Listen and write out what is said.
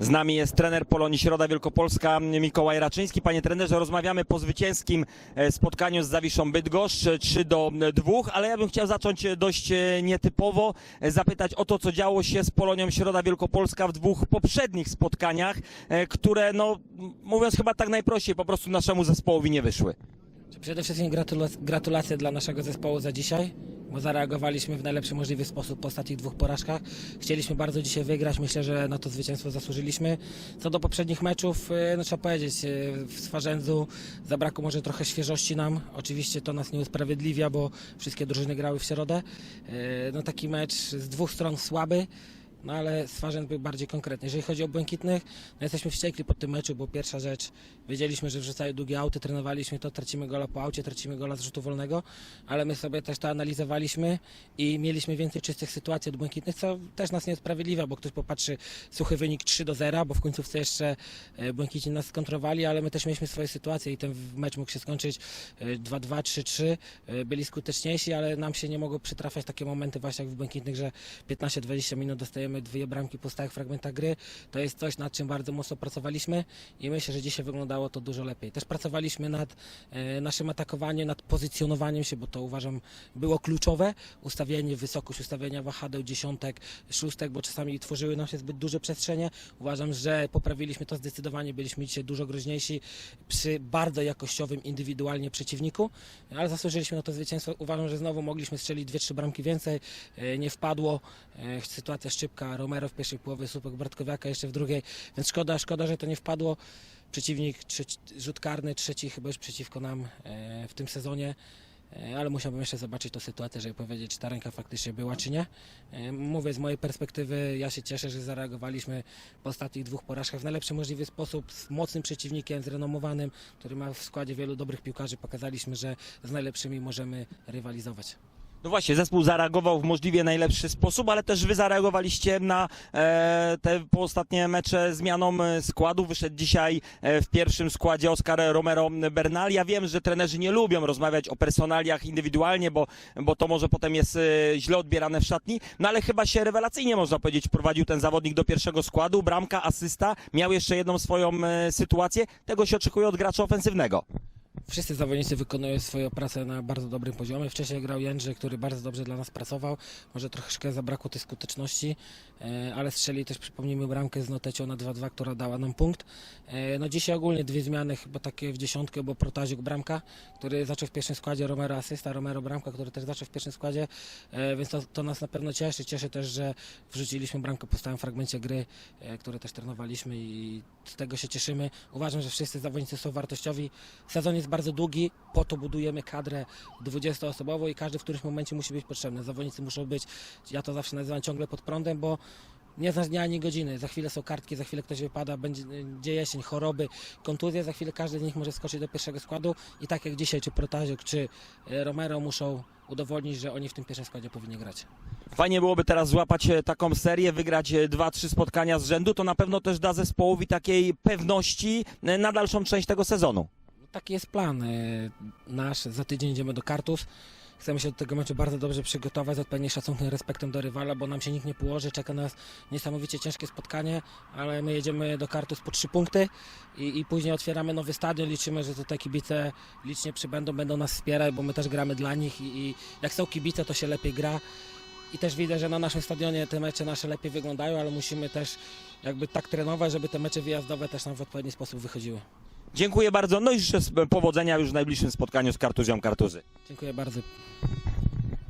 Z nami jest trener Polonii Środa Wielkopolska Mikołaj Raczyński. Panie trenerze, rozmawiamy po zwycięskim e, spotkaniu z Zawiszą Bydgoszcz e, 3 do 2, ale ja bym chciał zacząć e, dość e, nietypowo, e, zapytać o to, co działo się z Polonią Środa Wielkopolska w dwóch poprzednich spotkaniach, e, które, no, mówiąc chyba tak najprościej, po prostu naszemu zespołowi nie wyszły. Przede wszystkim gratula- gratulacje dla naszego zespołu za dzisiaj, bo zareagowaliśmy w najlepszy możliwy sposób po ostatnich dwóch porażkach. Chcieliśmy bardzo dzisiaj wygrać, myślę, że na to zwycięstwo zasłużyliśmy. Co do poprzednich meczów, e, no trzeba powiedzieć, e, w Swarzędzu zabrakło może trochę świeżości nam. Oczywiście to nas nie usprawiedliwia, bo wszystkie drużyny grały w środę. E, No taki mecz z dwóch stron słaby. No ale Swarzędz był bardziej konkretny. Jeżeli chodzi o błękitnych, no jesteśmy wściekli po tym meczu, bo pierwsza rzecz, wiedzieliśmy, że wrzucają długie auty, trenowaliśmy to, tracimy gola po aucie, tracimy gola z rzutu wolnego, ale my sobie też to analizowaliśmy i mieliśmy więcej czystych sytuacji od błękitnych, co też nas nie usprawiedliwia, bo ktoś popatrzy, suchy wynik 3 do 0, bo w końcówce jeszcze e, błękici nas skontrowali, ale my też mieliśmy swoje sytuacje i ten mecz mógł się skończyć e, 2-2, 3-3, e, byli skuteczniejsi, ale nam się nie mogło przytrafiać takie momenty właśnie jak w błękitnych, że 15-20 minut dostajemy dwie bramki po stałych fragmentach gry. To jest coś, nad czym bardzo mocno pracowaliśmy i myślę, że dzisiaj wyglądało to dużo lepiej. Też pracowaliśmy nad e, naszym atakowaniem, nad pozycjonowaniem się, bo to uważam było kluczowe. Ustawienie, wysokość ustawienia wahadeł, dziesiątek, szóstek, bo czasami tworzyły nam się zbyt duże przestrzenie. Uważam, że poprawiliśmy to zdecydowanie, byliśmy dzisiaj dużo groźniejsi przy bardzo jakościowym, indywidualnie przeciwniku, ale zasłużyliśmy na to zwycięstwo. Uważam, że znowu mogliśmy strzelić dwie, trzy bramki więcej. E, Nie wpadło. E, Sytuacja szczypka, Romero w pierwszej połowie, Słupek Bartkowiaka jeszcze w drugiej, więc szkoda, szkoda, że to nie wpadło. Przeciwnik, rzut karny, trzeci chyba już przeciwko nam e, w tym sezonie. E, Ale musiałbym jeszcze zobaczyć tę sytuację, żeby powiedzieć, czy ta ręka faktycznie była, czy nie. E, Mówię, z mojej perspektywy, ja się cieszę, że zareagowaliśmy po ostatnich dwóch porażkach w najlepszy możliwy sposób, z mocnym przeciwnikiem, zrenomowanym, który ma w składzie wielu dobrych piłkarzy. Pokazaliśmy, że z najlepszymi możemy rywalizować. No właśnie, zespół zareagował w możliwie najlepszy sposób, ale też wy zareagowaliście na e, te ostatnie mecze zmianą e, składu. Wyszedł dzisiaj e, w pierwszym składzie Oskar Romero Bernal. Ja wiem, że trenerzy nie lubią rozmawiać o personaliach indywidualnie, bo, bo to może potem jest e, źle odbierane w szatni, no ale chyba się rewelacyjnie można powiedzieć prowadził ten zawodnik do pierwszego składu. Bramka, asysta, miał jeszcze jedną swoją e, sytuację. Tego się oczekuje od gracza ofensywnego. Wszyscy zawodnicy wykonują swoją pracę na bardzo dobrym poziomie. Wcześniej grał Jędrzej, który bardzo dobrze dla nas pracował. Może troszeczkę zabrakło tej skuteczności, e, ale strzeli też, przypomnijmy, bramkę z Notecią na 2-2, która dała nam punkt. E, No dzisiaj ogólnie dwie zmiany, chyba takie w dziesiątkę, bo Protaziuk bramka, który zaczął w pierwszym składzie, Romero asysta, Romero bramka, który też zaczął w pierwszym składzie, e, więc to, to nas na pewno cieszy. Cieszy też, że wrzuciliśmy bramkę po stałym fragmencie gry, które też trenowaliśmy i z tego się cieszymy. Uważam, że wszyscy zawodnicy są wartościowi. Sezon jest bardzo długi, po to budujemy kadrę 20-osobową i każdy w którymś momencie musi być potrzebny. Zawodnicy muszą być, ja to zawsze nazywam ciągle pod prądem, bo nie znasz dnia ani godziny. Za chwilę są kartki, za chwilę ktoś wypada, będzie dzieje jesień, choroby, kontuzje, za chwilę każdy z nich może skoczyć do pierwszego składu i tak jak dzisiaj, czy Protaziuk, czy e, Romero muszą udowodnić, że oni w tym pierwszym składzie powinni grać. Fajnie byłoby teraz złapać e, taką serię, wygrać e, dwa, trzy spotkania z rzędu. To na pewno też da zespołowi takiej pewności e, na dalszą część tego sezonu. Taki jest plan e, nasz. Za tydzień idziemy do Kartus. Chcemy się do tego meczu bardzo dobrze przygotować, z odpowiednim szacunkiem respektem do rywala, bo nam się nikt nie położy. Czeka nas niesamowicie ciężkie spotkanie, ale my jedziemy do Kartus po trzy punkty i, i później otwieramy nowy stadion. Liczymy, że tutaj kibice licznie przybędą, będą nas wspierać, bo my też gramy dla nich i, i jak są kibice, to się lepiej gra. I też widzę, że na naszym stadionie te mecze nasze lepiej wyglądają, ale musimy też jakby tak trenować, żeby te mecze wyjazdowe też nam w odpowiedni sposób wychodziły. Dziękuję bardzo. No i życzę powodzenia już w najbliższym spotkaniu z Kartuzją Kartuzy. Dziękuję bardzo.